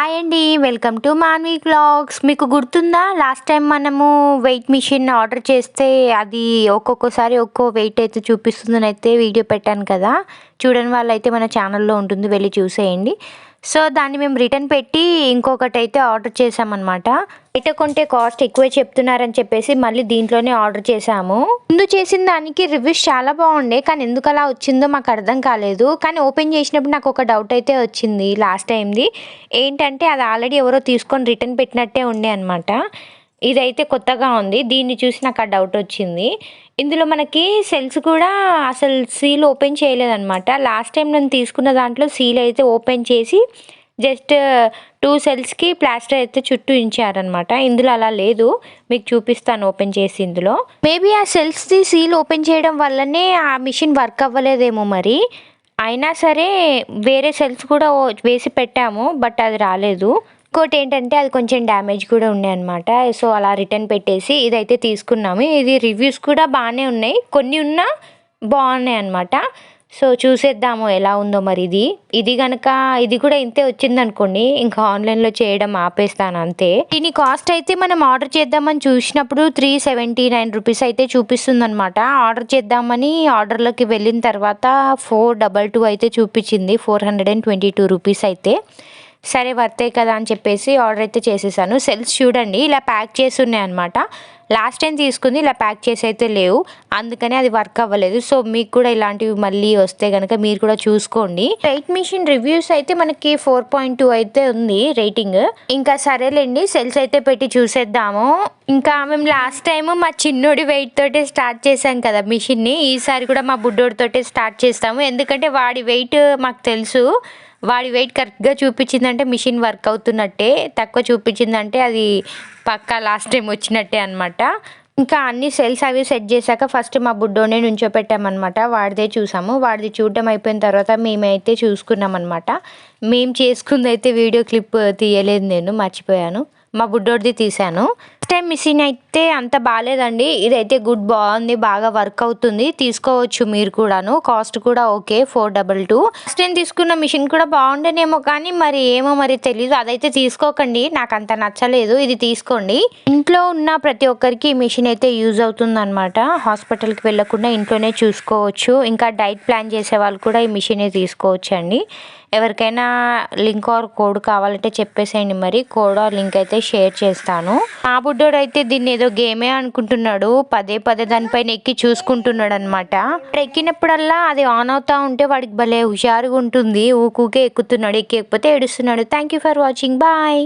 Hi అండి welcome to Manvi vlogs మీకు గుర్తుందా? లాస్ట్ టైం మనము వెయిట్ మిషన్ ఆర్డర్ చేస్తే అది ఒక్కొక్కసారి ఒక్కో వెయిట్ అయితే చూపిస్తుందని అయితే వీడియో పెట్టాను కదా. చూడని వాళ్ళైతే మన ఛానల్లో ఉంటుంది వెళ్ళి చూసేయండి. సో దాన్ని మేము రిటర్న్ పెట్టి ఇంకొకటి అయితే ఆర్డర్ చేసామన్నమాట బయట కొంటే కాస్ట్ ఎక్కువే చెప్తున్నారని చెప్పేసి మళ్ళీ దీంట్లోనే ఆర్డర్ చేసాము ముందు చేసిన దానికి రివ్యూస్ చాలా బాగుండే కానీ ఎందుకు అలా వచ్చిందో మాకు అర్థం కాలేదు. కానీ ఓపెన్ చేసినప్పుడు నాకు ఒక డౌట్ అయితే వచ్చింది లాస్ట్ టైంది. ఏంటంటే అది ఆల్రెడీ ఎవరో తీసుకొని రిటర్న్ పెట్టినట్టే ఉండే అనమాట ఇదైతే కొత్తగా ఉంది. దీన్ని చూసి నాకు ఆ డౌట్ వచ్చింది. ఇందులో మనకి సెల్స్ కూడా అసలు సీల్ ఓపెన్ చేయలేదన్నమాట. లాస్ట్ టైం నేను తీసుకున్న దాంట్లో సీల్ అయితే ఓపెన్ చేసి జస్ట్ టూ సెల్స్కి ప్లాస్టర్ అయితే చుట్టూ ఇచ్చారనమాట ఇందులో అలా లేదు. మీకు చూపిస్తాను ఓపెన్ చేసి ఇందులో. మేబీ ఆ సెల్స్ది సీల్ ఓపెన్ చేయడం వల్లనే ఆ మిషన్ వర్క్ అవ్వలేదేమో మరి. అయినా సరే వేరే సెల్స్ కూడా వేసి పెట్టాము బట్ అది రాలేదు. ఇంకోటి ఏంటంటే అది కొంచెం డ్యామేజ్ కూడా ఉన్నాయి అనమాట సో అలా రిటర్న్ పెట్టేసి ఇదైతే తీసుకున్నాము. ఇది రివ్యూస్ కూడా బాగానే ఉన్నాయి. కొన్ని ఉన్నా బాగున్నాయి అనమాట సో చూసేద్దాము ఎలా ఉందో మరి ఇది. ఇది కనుక ఇది కూడా ఇంతే వచ్చింది అనుకోండి ఇంకా ఆన్లైన్లో చేయడం ఆపేస్తాను అంతే. దీని కాస్ట్ అయితే మనం ఆర్డర్ చేద్దామని చూసినప్పుడు త్రీ సెవెంటీ నైన్ రూపీస్ అయితే చూపిస్తుంది అనమాట ఆర్డర్ చేద్దామని ఆర్డర్లోకి వెళ్ళిన తర్వాత ఫోర్ డబల్ టూ అయితే చూపించింది. Four hundred and twenty two rupees అయితే. సరే వర్తే కదా అని చెప్పేసి ఆర్డర్ అయితే చేసేసాను. సెల్స్ చూడండి ఇలా ప్యాక్ చేసి ఉన్నాయి అనమాట లాస్ట్ టైం తీసుకుంది ఇలా ప్యాక్ చేసి అయితే లేవు. అందుకని అది వర్క్ అవ్వలేదు. సో మీకు కూడా ఇలాంటివి మళ్ళీ వస్తే కనుక మీరు కూడా చూసుకోండి. వెయిట్ మిషన్ రివ్యూస్ అయితే మనకి ఫోర్ పాయింట్ టూ అయితే ఉంది రేటింగ్ ఇంకా సరేలేండి సెల్స్ అయితే పెట్టి చూసేద్దాము. ఇంకా మేము లాస్ట్ టైం మా చిన్నోడి వెయిట్ తోటే స్టార్ట్ చేసాం కదా మిషన్ని ఈసారి కూడా మా బుడ్డోడితోటే స్టార్ట్ చేస్తాము. ఎందుకంటే వాడి వెయిట్ మాకు తెలుసు. వాడి వెయిట్ కరెక్ట్గా చూపించిందంటే మిషన్ వర్క్ అవుతున్నట్టే. తక్కువ చూపించిందంటే అది పక్కా లాస్ట్ టైం వచ్చినట్టే అనమాట ఇంకా అన్ని సెల్స్ అవి సెట్ చేశాక ఫస్ట్ మా బుడ్డోనే నుంచోపెట్టామన్నమాట. వాడిదే చూసాము. వాడిది చూడడం అయిపోయిన తర్వాత మేమైతే చూసుకున్నాం అనమాట మేము చేసుకుంది అయితే వీడియో క్లిప్ తీయలేదు నేను మర్చిపోయాను. మా బుడ్డోడిది తీశాను. ఫస్ట్ టైం మిషన్ అయితే అంత బాగాలేదండి. ఇదైతే గుడ్ బాగుంది బాగా వర్క్ అవుతుంది. తీసుకోవచ్చు మీరు కూడాను. కాస్ట్ కూడా okay four double two. First time తీసుకున్న మిషన్ కూడా బాగుండేనేమో కానీ మరి ఏమో మరి తెలీదు. అదైతే తీసుకోకండి నాకు అంత నచ్చలేదు. ఇది తీసుకోండి. ఇంట్లో ఉన్న ప్రతి ఒక్కరికి ఈ మిషన్ అయితే యూజ్ అవుతుంది అనమాట హాస్పిటల్కి వెళ్ళకుండా ఇంట్లోనే చూసుకోవచ్చు. ఇంకా డైట్ ప్లాన్ చేసే వాళ్ళు కూడా ఈ మిషనే తీసుకోవచ్చు అండి ఎవరికైనా లింక్ ఆర్ కోడ్ కావాలంటే చెప్పేసేయండి మరి. కోడ్ ఆర్ లింక్ అయితే షేర్ చేస్తాను. ఆ బుడ్డోడు అయితే దీన్ని ఏదో గేమే అనుకుంటున్నాడు. పదే పదే దానిపైన ఎక్కి చూసుకుంటున్నాడు అనమాట ఎక్కినప్పుడల్లా అది ఆన్ అవుతా ఉంటే వాడికి భలే హుషారుగా ఉంటుంది. ఊకూకే ఎక్కుతున్నాడు ఎక్కకపోతే ఏడుస్తున్నాడు. Thank you for watching bye